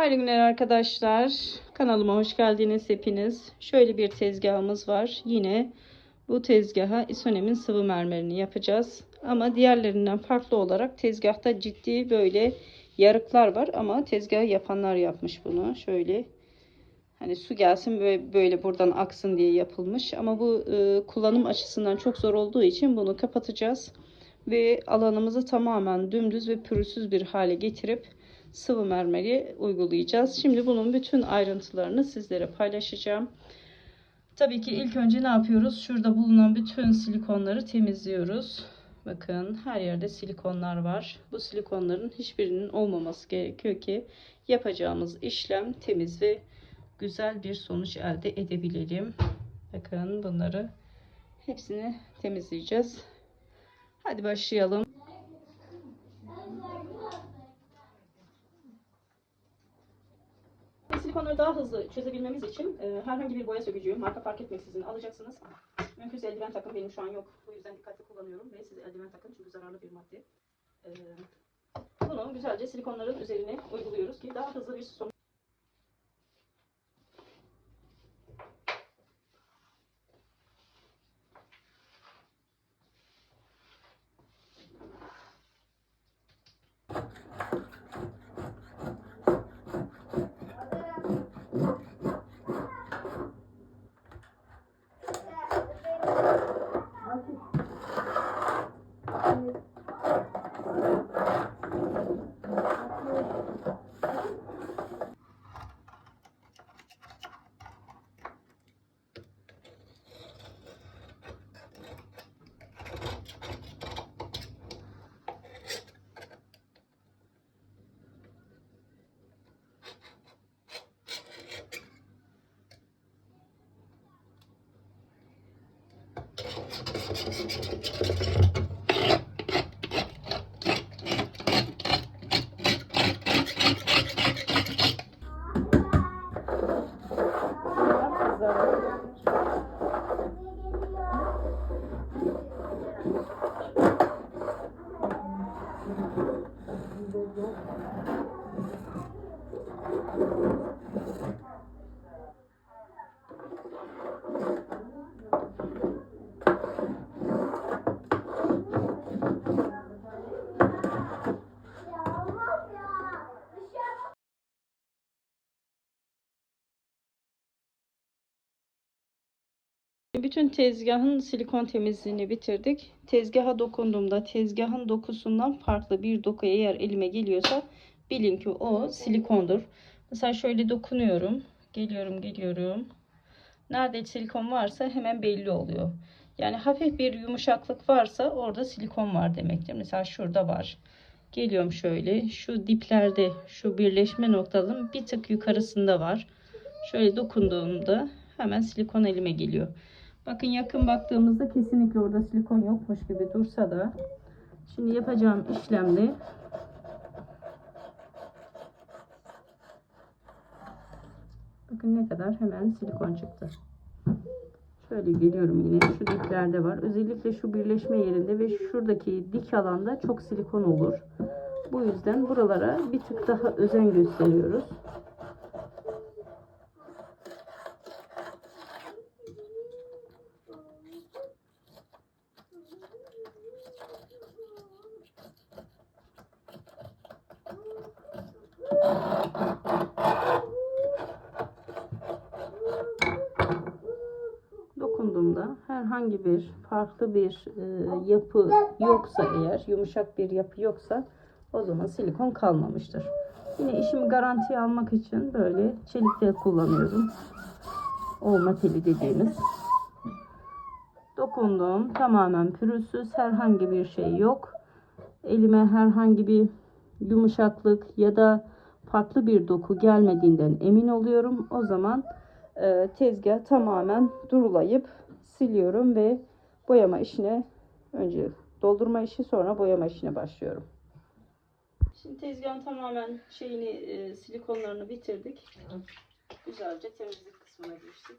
Hayırlı günler arkadaşlar. Kanalıma hoş geldiniz hepiniz. Şöyle bir tezgahımız var. Yine bu tezgaha isonemin sıvı mermerini yapacağız. Ama diğerlerinden farklı olarak tezgahta ciddi böyle yarıklar var. Ama tezgahı yapanlar yapmış bunu. Şöyle hani su gelsin ve böyle buradan aksın diye yapılmış. Ama bu e, kullanım açısından çok zor olduğu için bunu kapatacağız. Ve alanımızı tamamen dümdüz ve pürüzsüz bir hale getirip sıvı mermeri uygulayacağız. Şimdi bunun bütün ayrıntılarını sizlere paylaşacağım. Tabii ki ilk önce ne yapıyoruz? Şurada bulunan bütün silikonları temizliyoruz. Bakın her yerde silikonlar var. Bu silikonların hiçbirinin olmaması gerekiyor ki yapacağımız işlem temiz ve güzel bir sonuç elde edebilelim. Bakın bunları hepsini temizleyeceğiz. Hadi başlayalım. Silikonları daha hızlı çözebilmemiz için e, herhangi bir boya sökücüyü marka fark etmeksizin alacaksınız. Mümkünse eldiven takın. Benim şu an yok. Bu yüzden dikkatli kullanıyorum ve siz eldiven takın çünkü zararlı bir madde. E, bunu güzelce silikonların üzerine uyguluyoruz ki daha hızlı bir sonuç. Bütün tezgahın silikon temizliğini bitirdik. Tezgaha dokunduğumda tezgahın dokusundan farklı bir doku eğer elime geliyorsa bilin ki o silikondur. Mesela şöyle dokunuyorum. Geliyorum geliyorum. Nerede silikon varsa hemen belli oluyor. Yani hafif bir yumuşaklık varsa orada silikon var demektir. Mesela şurada var. Geliyorum şöyle. Şu diplerde şu birleşme noktalarının bir tık yukarısında var. Şöyle dokunduğumda hemen silikon elime geliyor. Bakın yakın baktığımızda kesinlikle orada silikon yokmuş gibi dursa da şimdi yapacağım işlemde bakın ne kadar hemen silikon çıktı. Şöyle geliyorum yine şu diplerde var. Özellikle şu birleşme yerinde ve şuradaki dik alanda çok silikon olur. Bu yüzden buralara bir tık daha özen gösteriyoruz. dokunduğumda herhangi bir farklı bir e, yapı yoksa eğer yumuşak bir yapı yoksa o zaman silikon kalmamıştır. Yine işimi garantiye almak için böyle çelik kullanıyorum. Olma teli dediğimiz. Dokundum. Tamamen pürüzsüz. Herhangi bir şey yok. Elime herhangi bir yumuşaklık ya da farklı bir doku gelmediğinden emin oluyorum. O zaman e, tezgah tamamen durulayıp siliyorum ve boyama işine önce doldurma işi sonra boyama işine başlıyorum. Şimdi tezgahın tamamen şeyini e, silikonlarını bitirdik. Güzelce temizlik kısmına geçtik.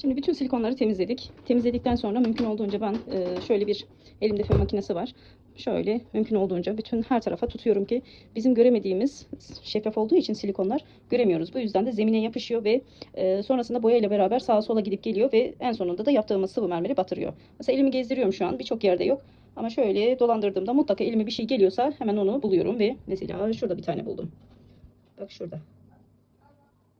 Şimdi bütün silikonları temizledik. Temizledikten sonra mümkün olduğunca ben e, şöyle bir elimde fön makinesi var. Şöyle mümkün olduğunca bütün her tarafa tutuyorum ki bizim göremediğimiz şeffaf olduğu için silikonlar göremiyoruz. Bu yüzden de zemine yapışıyor ve e, sonrasında boya ile beraber sağa sola gidip geliyor ve en sonunda da yaptığımız sıvı mermeri batırıyor. Mesela elimi gezdiriyorum şu an birçok yerde yok. Ama şöyle dolandırdığımda mutlaka elime bir şey geliyorsa hemen onu buluyorum ve mesela şurada bir tane buldum. Bak şurada.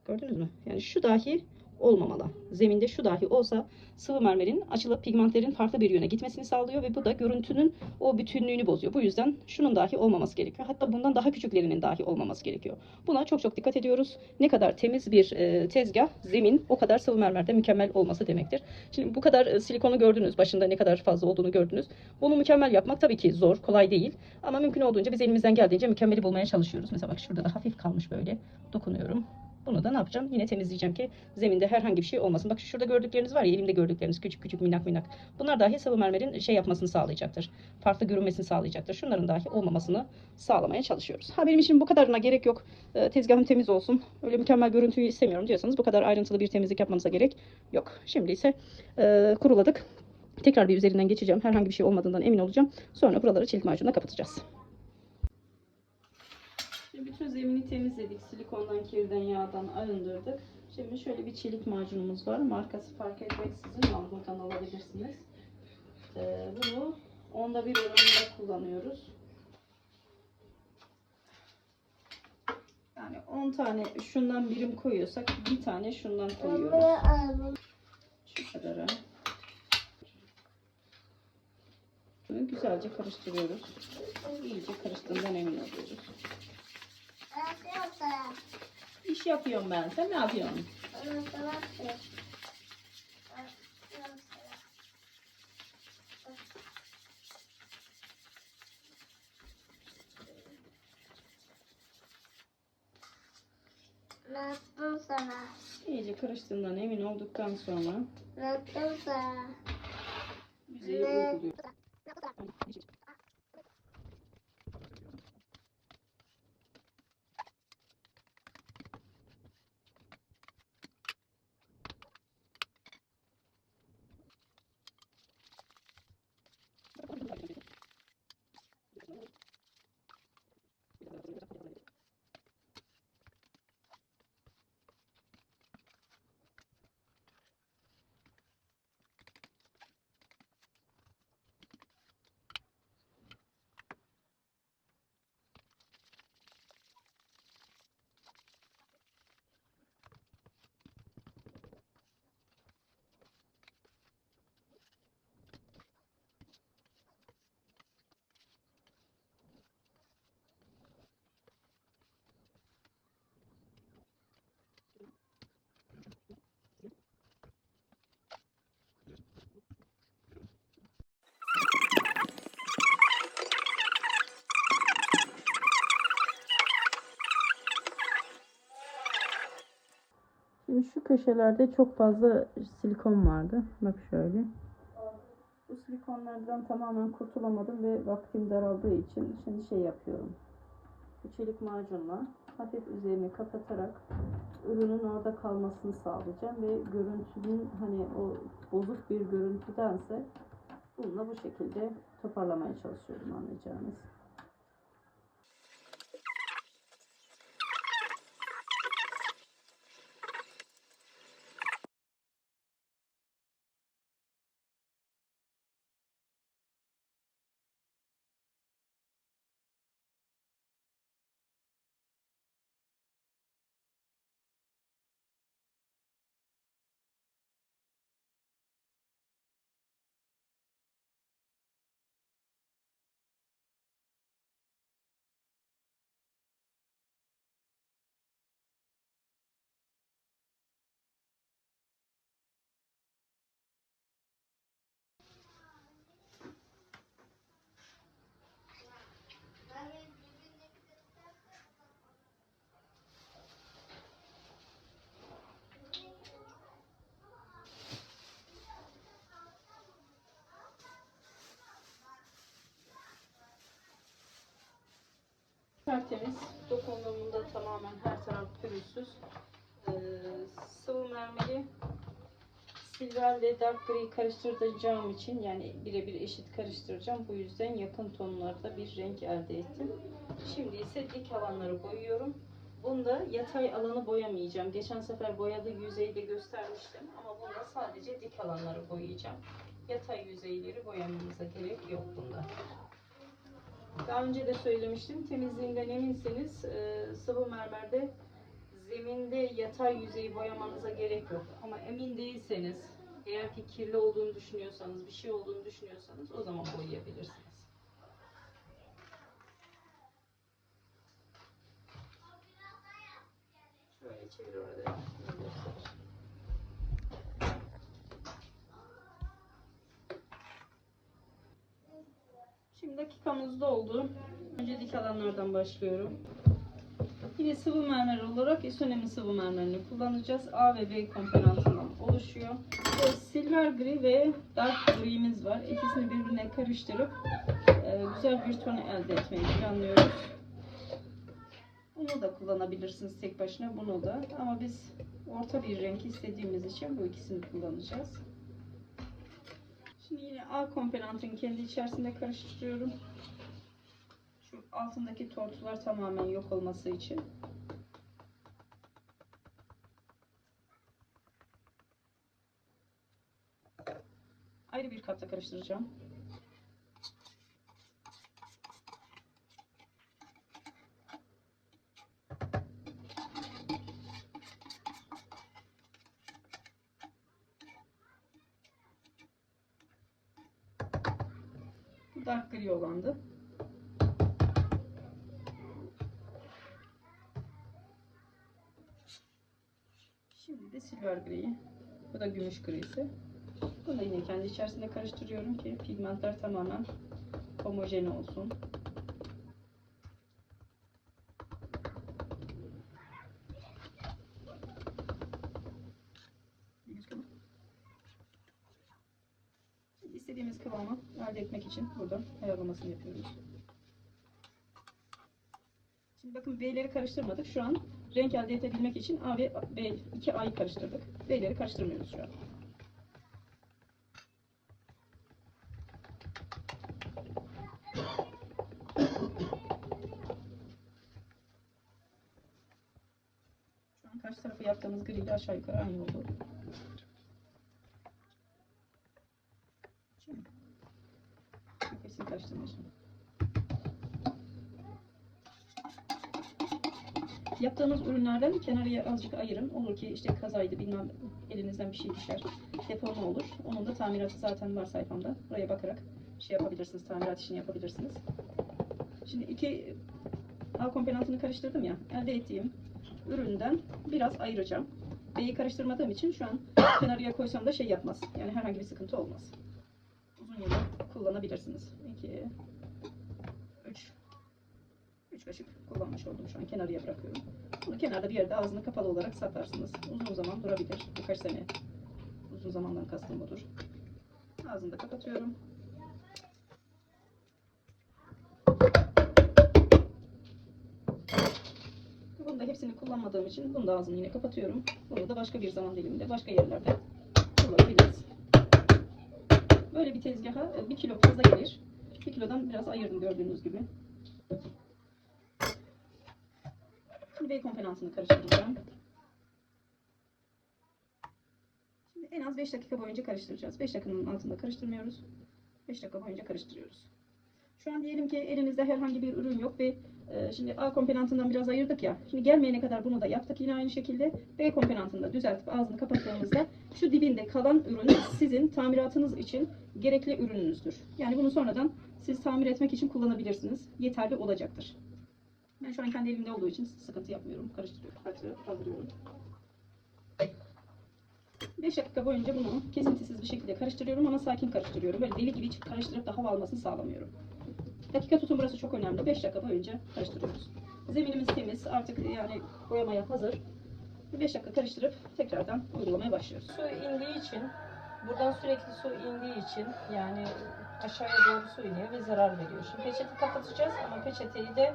Gördünüz mü? Yani şu dahi olmamalı. Zeminde şu dahi olsa sıvı mermerin açılıp pigmentlerin farklı bir yöne gitmesini sağlıyor ve bu da görüntünün o bütünlüğünü bozuyor. Bu yüzden şunun dahi olmaması gerekiyor. Hatta bundan daha küçüklerinin dahi olmaması gerekiyor. Buna çok çok dikkat ediyoruz. Ne kadar temiz bir e, tezgah, zemin o kadar sıvı mermerde mükemmel olması demektir. Şimdi bu kadar e, silikonu gördünüz. Başında ne kadar fazla olduğunu gördünüz. Bunu mükemmel yapmak tabii ki zor, kolay değil. Ama mümkün olduğunca biz elimizden geldiğince mükemmeli bulmaya çalışıyoruz. Mesela bak şurada da hafif kalmış böyle. Dokunuyorum. Bunu da ne yapacağım? Yine temizleyeceğim ki zeminde herhangi bir şey olmasın. Bak şurada gördükleriniz var ya elimde gördükleriniz küçük küçük minak minak. Bunlar dahi sıvı mermerin şey yapmasını sağlayacaktır. Farklı görünmesini sağlayacaktır. Şunların dahi olmamasını sağlamaya çalışıyoruz. Ha benim için bu kadarına gerek yok. Ee, tezgahım temiz olsun. Öyle mükemmel görüntüyü istemiyorum diyorsanız bu kadar ayrıntılı bir temizlik yapmanıza gerek yok. Şimdi ise e, kuruladık. Tekrar bir üzerinden geçeceğim. Herhangi bir şey olmadığından emin olacağım. Sonra buraları çelik macunla kapatacağız. Şimdi bütün zemini temizledik. Silikondan, kirden, yağdan arındırdık. Şimdi şöyle bir çelik macunumuz var. Markası fark etmeksizin Mahmut'tan alabilirsiniz. Ee, bunu onda bir oranında kullanıyoruz. Yani 10 tane şundan birim koyuyorsak bir tane şundan koyuyoruz. Şu kadara. Bunu güzelce karıştırıyoruz. İyice karıştığından emin oluyoruz. İş yapıyorum ben. Sen ne yapıyorsun? Nasıl sana? İyice karıştığından emin olduktan sonra Nasıl sana? yüzeyi uyguluyoruz. Şimdi şu köşelerde çok fazla silikon vardı. Bak şöyle. Bu silikonlardan tamamen kurtulamadım ve vaktim daraldığı için şimdi şey yapıyorum. Bu çelik macunla hafif üzerini kapatarak ürünün orada kalmasını sağlayacağım ve görüntünün hani o bozuk bir görüntüdense bununla bu şekilde toparlamaya çalışıyorum anlayacağınız. Tertemiz. Dokunduğumunda tamamen her taraf pürüzsüz. Ee, sıvı mermeri silver ve dark gri karıştıracağım için yani birebir eşit karıştıracağım. Bu yüzden yakın tonlarda bir renk elde ettim. Şimdi ise dik alanları boyuyorum. Bunda yatay alanı boyamayacağım. Geçen sefer boyalı yüzeyde göstermiştim ama bunda sadece dik alanları boyayacağım. Yatay yüzeyleri boyamamıza gerek yok bunda. Daha önce de söylemiştim. Temizliğinden eminseniz e, sıvı mermerde zeminde yatay yüzeyi boyamanıza gerek yok. Ama emin değilseniz, eğer ki kirli olduğunu düşünüyorsanız, bir şey olduğunu düşünüyorsanız o zaman boyayabilirsiniz. Şöyle çevir orada. Şimdi dakikamız doldu. Önce dik alanlardan başlıyorum. Yine sıvı mermer olarak isonemin sıvı mermerini kullanacağız. A ve B komponentından oluşuyor. Ve silver gri ve dark gri'miz var. İkisini birbirine karıştırıp e, güzel bir ton elde etmeyi planlıyoruz. Bunu da kullanabilirsiniz tek başına bunu da. Ama biz orta bir renk istediğimiz için bu ikisini kullanacağız. A komponentini kendi içerisinde karıştırıyorum. Şu altındaki tortular tamamen yok olması için. Ayrı bir kapta karıştıracağım. Dark gri olandı. Şimdi de silver griyi. Bu da gümüş grisi. Bunu da yine kendi içerisinde karıştırıyorum ki pigmentler tamamen homojen olsun. Şimdi istediğimiz kıvamı elde etmek için buradan ayarlamasını yapıyoruz. Şimdi bakın B'leri karıştırmadık. Şu an renk elde edebilmek için A ve B, iki A'yı karıştırdık. B'leri karıştırmıyoruz şu an. Şu an karşı tarafı yaptığımız gri ile aşağı yukarı aynı oldu. Şimdi hepsini karıştırmayacağım. Yaptığınız ürünlerden kenarıya azıcık ayırın. Olur ki işte kazaydı bilmem elinizden bir şey düşer. Deforme olur. Onun da tamiratı zaten var sayfamda. Buraya bakarak şey yapabilirsiniz. Tamirat işini yapabilirsiniz. Şimdi iki A komponentini karıştırdım ya. Elde ettiğim üründen biraz ayıracağım. B'yi karıştırmadığım için şu an kenarıya koysam da şey yapmaz. Yani herhangi bir sıkıntı olmaz. Uzun yıllar kullanabilirsiniz. 2 3 3 kaşık kullanmış oldum şu an kenarıya bırakıyorum. Bunu kenarda bir yerde ağzını kapalı olarak satarsınız. Uzun zaman durabilir. Birkaç sene. Uzun zamandan kastım budur. Ağzını da kapatıyorum. Bunu da hepsini kullanmadığım için bunu da ağzını yine kapatıyorum. Bunu da başka bir zaman diliminde başka yerlerde kullanabiliriz. Böyle bir tezgaha e, bir kilo fazla gelir. Bir kilodan biraz ayırdım gördüğünüz gibi. Şimdi B komponentini karıştıracağım. Şimdi en az 5 dakika boyunca karıştıracağız. 5 dakikanın altında karıştırmıyoruz. 5 dakika boyunca karıştırıyoruz. Şu an diyelim ki elinizde herhangi bir ürün yok ve e, şimdi A komponentinden biraz ayırdık ya. Şimdi gelmeyene kadar bunu da yaptık yine aynı şekilde. B komponentini de düzeltip ağzını kapattığımızda şu dibinde kalan ürün sizin tamiratınız için gerekli ürününüzdür. Yani bunu sonradan siz tamir etmek için kullanabilirsiniz. Yeterli olacaktır. Ben şu an kendi elimde olduğu için sıkıntı yapmıyorum. Karıştırıyorum. Kaldırıyorum. kaldırıyorum. 5 dakika boyunca bunu kesintisiz bir şekilde karıştırıyorum ama sakin karıştırıyorum. Böyle deli gibi hiç karıştırıp da hava almasını sağlamıyorum. Dakika tutun burası çok önemli. 5 dakika boyunca karıştırıyoruz. Zeminimiz temiz. Artık yani boyamaya hazır. 5 dakika karıştırıp tekrardan uygulamaya başlıyoruz. Su indiği için buradan sürekli su indiği için yani aşağıya doğru su iniyor ve zarar veriyor. Şimdi peçeti kapatacağız ama peçeteyi de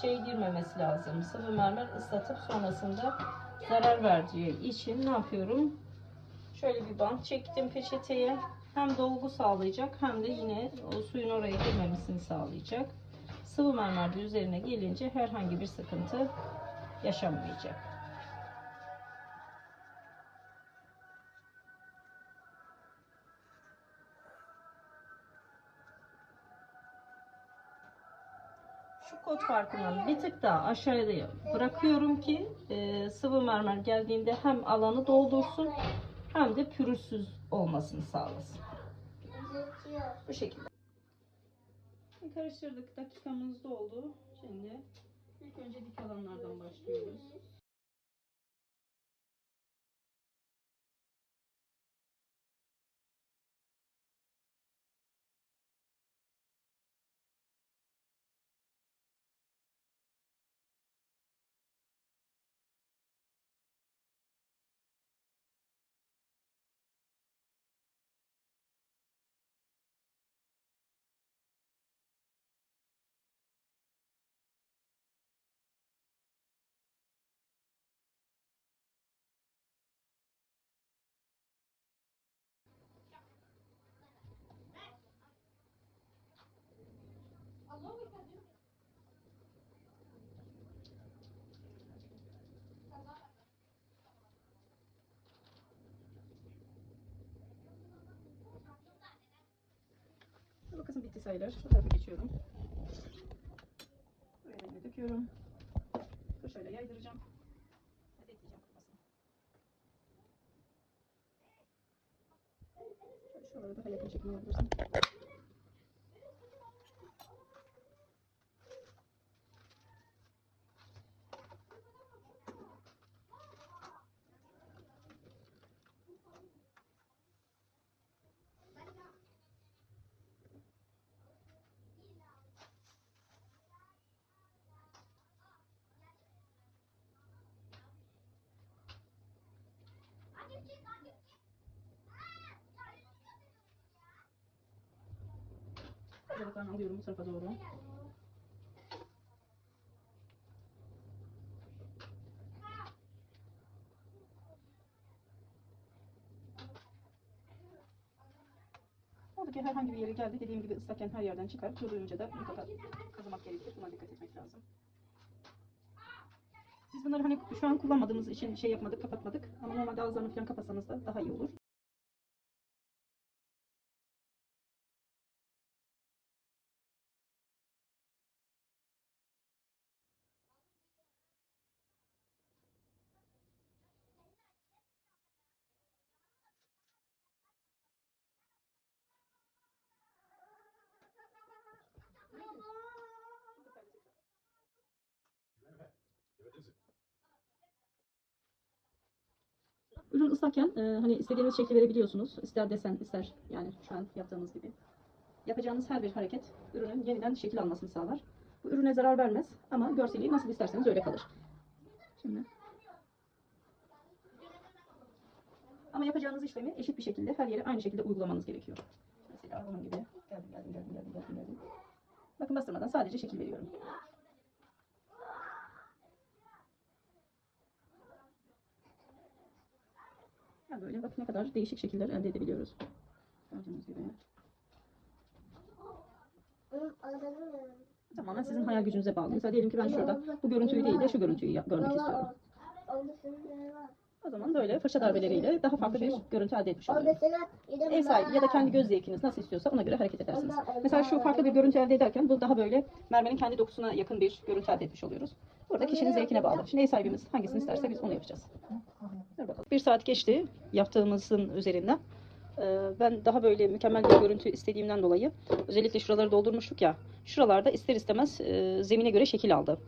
şey girmemesi lazım. Sıvı mermer ıslatıp sonrasında zarar verdiği için ne yapıyorum? Şöyle bir bant çektim peçeteye. Hem dolgu sağlayacak hem de yine o suyun oraya girmemesini sağlayacak. Sıvı mermer de üzerine gelince herhangi bir sıkıntı yaşanmayacak. Kot farkından bir tık daha aşağıya bırakıyorum ki e, sıvı mermer geldiğinde hem alanı doldursun hem de pürüzsüz olmasını sağlasın. Bu şekilde. Karıştırdık. Dakikamız doldu. Şimdi ilk önce dik alanlardan başlıyoruz. Bu kısım bitti sayılır. Bu tarafa geçiyorum. Buraya döküyorum. Fırçayla yaydıracağım. Bekleyeceğim kurumasını. Şöyle daha yakın çekimi alabilirsin. Hazırlıklarını alıyorum bu tarafa doğru. Oradaki herhangi bir yere geldi. Dediğim gibi ıslakken her yerden çıkar. Kuruyunca da mutlaka kazımak gerekir. Buna dikkat etmek lazım. Biz bunları hani şu an kullanmadığımız için şey yapmadık, kapatmadık. Ama normalde ağızlarını falan kapatsanız da daha iyi olur. Ürün ıslakken e, hani istediğiniz şekli verebiliyorsunuz. İster desen ister yani şu an yaptığımız gibi. Yapacağınız her bir hareket ürünün yeniden şekil almasını sağlar. Bu ürüne zarar vermez ama görseli nasıl isterseniz öyle kalır. Şimdi. Ama yapacağınız işlemi eşit bir şekilde her yere aynı şekilde uygulamanız gerekiyor. Mesela bunun gibi geldim geldim geldim geldim geldim. Bakın bastırmadan sadece şekil veriyorum. Ya böyle bak ne kadar değişik şekiller elde edebiliyoruz. Gördüğünüz gibi. Tamamen sizin hayal gücünüze bağlı. Mesela diyelim ki ben şurada bu görüntüyü değil de şu görüntüyü görmek istiyorum. O zaman böyle fırça darbeleriyle daha farklı bir görüntü elde etmiş senin Ev sahibi ya da kendi göz zevkiniz nasıl istiyorsa ona göre hareket edersiniz. Mesela şu farklı bir görüntü elde ederken bu daha böyle mermerin kendi dokusuna yakın bir görüntü elde etmiş oluyoruz. Burada kişinin zevkine bağlı. Şimdi ev sahibimiz hangisini isterse biz onu yapacağız. Bir saat geçti yaptığımızın üzerinden. Ee, Ben daha böyle mükemmel bir görüntü istediğimden dolayı özellikle şuraları doldurmuştuk ya. Şuralarda ister istemez e, zemine göre şekil aldı.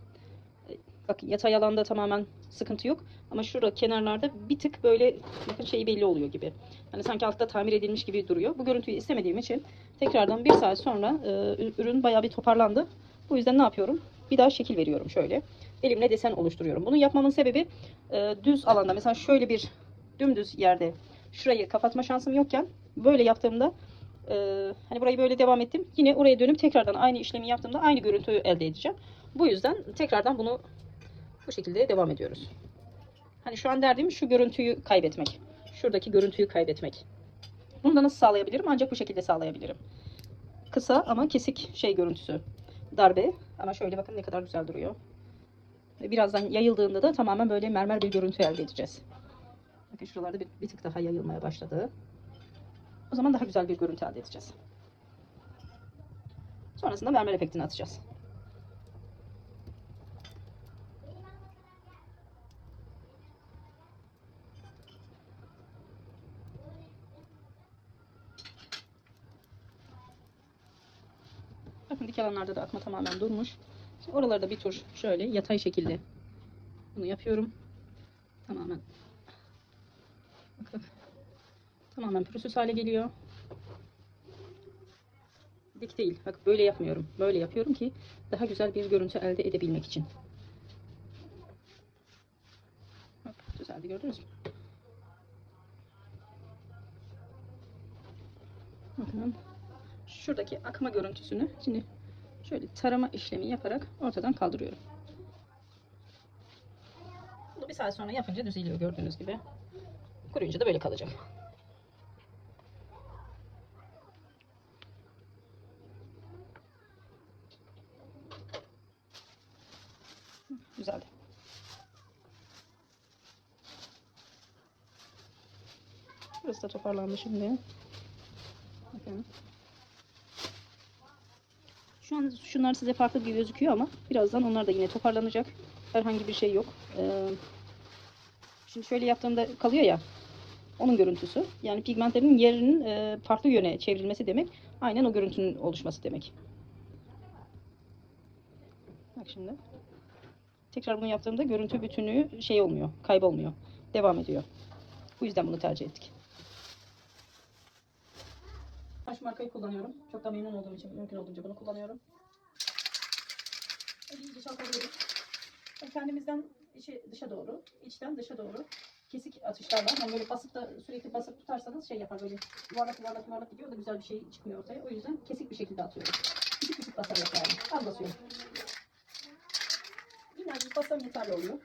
Bak yatay alanda tamamen sıkıntı yok. Ama şurada kenarlarda bir tık böyle bakın şeyi belli oluyor gibi. Hani sanki altta tamir edilmiş gibi duruyor. Bu görüntüyü istemediğim için tekrardan bir saat sonra e, ürün bayağı bir toparlandı. Bu yüzden ne yapıyorum? Bir daha şekil veriyorum şöyle. Elimle desen oluşturuyorum. Bunu yapmamın sebebi e, düz alanda mesela şöyle bir dümdüz yerde şurayı kapatma şansım yokken böyle yaptığımda e, hani burayı böyle devam ettim. Yine oraya dönüp tekrardan aynı işlemi yaptığımda aynı görüntüyü elde edeceğim. Bu yüzden tekrardan bunu bu şekilde devam ediyoruz. Hani şu an derdim şu görüntüyü kaybetmek. Şu şuradaki görüntüyü kaybetmek. Bunu da nasıl sağlayabilirim? Ancak bu şekilde sağlayabilirim. Kısa ama kesik şey görüntüsü. Darbe. Ama şöyle bakın ne kadar güzel duruyor. Birazdan yayıldığında da tamamen böyle mermer bir görüntü elde edeceğiz. Bakın şuralarda bir, bir tık daha yayılmaya başladı. O zaman daha güzel bir görüntü elde edeceğiz. Sonrasında mermer efektini atacağız. Bakın dik alanlarda da akma tamamen durmuş. Şimdi oraları da bir tur şöyle yatay şekilde bunu yapıyorum. Tamamen. Bakın. Tamamen pürüzsüz hale geliyor. Dik değil. Bak böyle yapmıyorum. Böyle yapıyorum ki daha güzel bir görüntü elde edebilmek için. Bak düzeldi gördünüz mü? Bakın. Şuradaki akma görüntüsünü şimdi şöyle tarama işlemi yaparak ortadan kaldırıyorum. Bunu bir saat sonra yapınca düzeliyor gördüğünüz gibi. Kuruyunca da böyle kalacak. Hı, Güzeldi. Burası da toparlandı şimdi. Bakın. An şunlar size farklı gibi gözüküyor ama birazdan onlar da yine toparlanacak. Herhangi bir şey yok. Ee, şimdi şöyle yaptığımda kalıyor ya. Onun görüntüsü. Yani pigmentlerin yerinin e, farklı yöne çevrilmesi demek. Aynen o görüntünün oluşması demek. Bak şimdi. Tekrar bunu yaptığımda görüntü bütünlüğü şey olmuyor. Kaybolmuyor. Devam ediyor. Bu yüzden bunu tercih ettik. Taş markayı kullanıyorum. Çok da memnun olduğum için mümkün olduğunca bunu kullanıyorum. İyice çalkalıyorum. Ve Kendimizden içi dışa doğru, içten dışa doğru kesik atışlarla hani böyle basıp da sürekli basıp tutarsanız şey yapar böyle yuvarlak yuvarlak yuvarlak gidiyor da güzel bir şey çıkmıyor ortaya. O yüzden kesik bir şekilde atıyorum. Küçük küçük basarak yani. Az basıyorum. Minnacık bassam yeterli oluyor.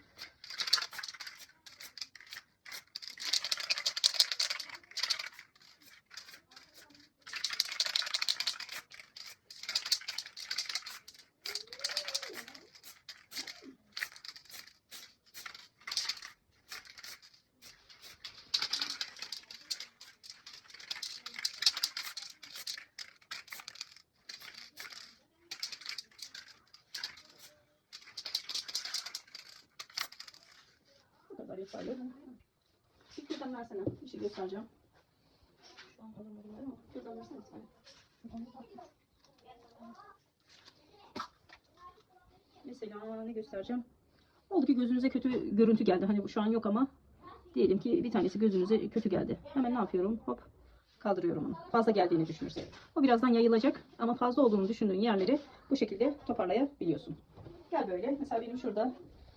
Yeterli. Bir kürdan versene. Bir şey göstereceğim. Şu an alamadım ama kürdan versene sen. Mesela ne göstereceğim? Oldu ki gözünüze kötü görüntü geldi. Hani şu an yok ama diyelim ki bir tanesi gözünüze kötü geldi. Hemen ne yapıyorum? Hop kaldırıyorum onu. Fazla geldiğini düşünürsek. O birazdan yayılacak ama fazla olduğunu düşündüğün yerleri bu şekilde toparlayabiliyorsun. Gel böyle. Mesela benim şurada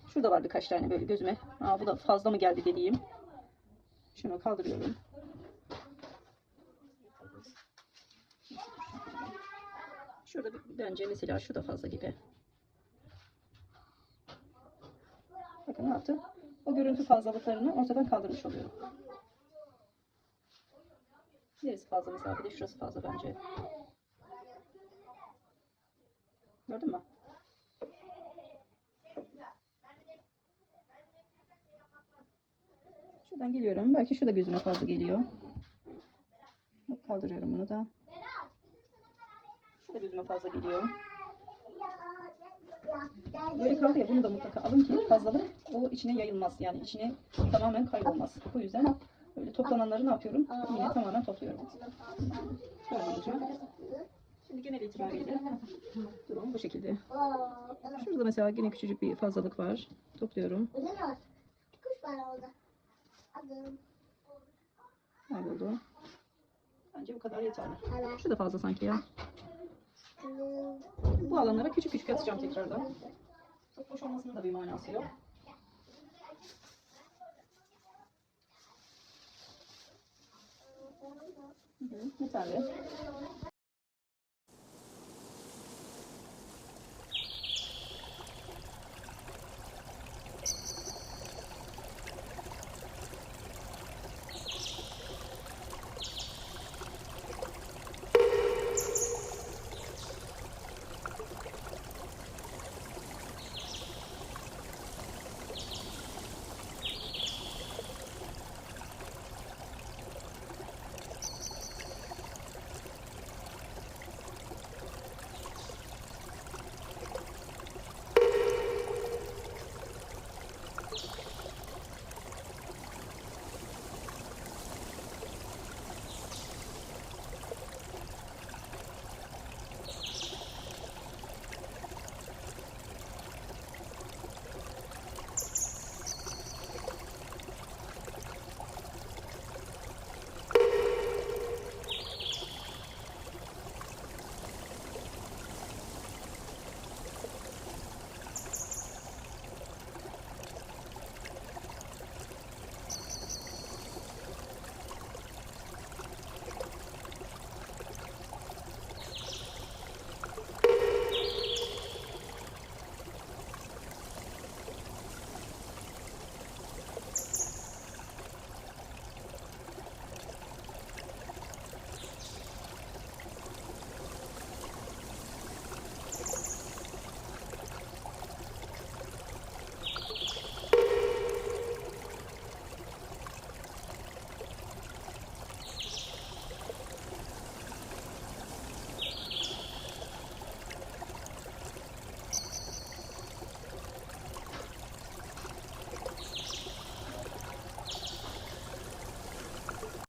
Şurada var birkaç tane böyle gözüme. Aa, bu da fazla mı geldi dediğim. Şunu kaldırıyorum. Şurada bence mesela şu da fazla gibi. Bakın ne yaptım? O görüntü fazlalıklarını ortadan kaldırmış oluyorum. Neresi fazla mesela? Bir de şurası fazla bence. Gördün mü? Şuradan geliyorum. Belki şu da gözüme fazla geliyor. Kaldırıyorum bunu da. Şu da gözüme fazla geliyor. Böyle ya bunu da mutlaka alın ki fazlalık o içine yayılmaz. Yani içine tamamen kaybolmaz. Bu yüzden böyle toplananları ne yapıyorum? Yine tamamen topluyorum. Böyle olacak. Şimdi genel itibariyle durum bu şekilde. Şurada mesela yine küçücük bir fazlalık var. Topluyorum. Kuş var orada. Adım. Kayboldu. Bence bu kadar yeterli. Şu da fazla sanki ya. Bu alanlara küçük küçük atacağım tekrardan. Çok boş olmasının da bir manası yok. Hı, Yeterli.